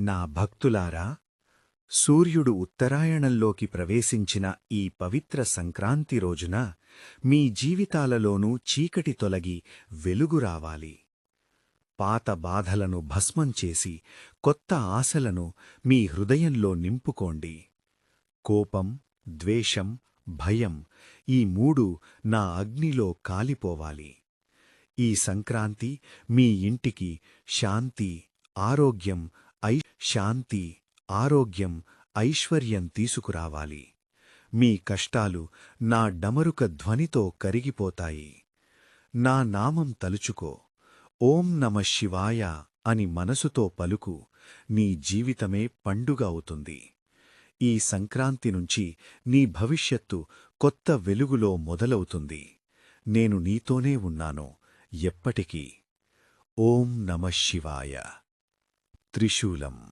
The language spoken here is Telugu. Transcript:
నా భక్తులారా సూర్యుడు ఉత్తరాయణంలోకి ప్రవేశించిన ఈ పవిత్ర సంక్రాంతి రోజున మీ జీవితాలలోనూ చీకటి తొలగి వెలుగు రావాలి. పాత బాధలను భస్మం చేసి కొత్త ఆశలను మీ హృదయంలో నింపుకోండి. కోపం ద్వేషం భయం ఈ మూడు నా అగ్నిలో కాలిపోవాలి. ఈ సంక్రాంతి మీ ఇంటికి శాంతి ఆరోగ్యం ఐ శాంతి ఆరోగ్యం ఐశ్వర్యం తీసుకురావాలి. మీ కష్టాలు నా డమరుక ధ్వనితో కరిగిపోతాయి. నా నామం తలుచుకో. ఓం నమ శివాయ అని మనసుతో పలుకు నీ జీవితమే పండుగ అవుతుంది. ఈ సంక్రాంతి నుంచి నీ భవిష్యత్తు కొత్త వెలుగులో మొదలవుతుంది. నేను నీతోనే ఉన్నాను ఎప్పటికీ. ఓం నమ శివాయ. ത്രിശൂലം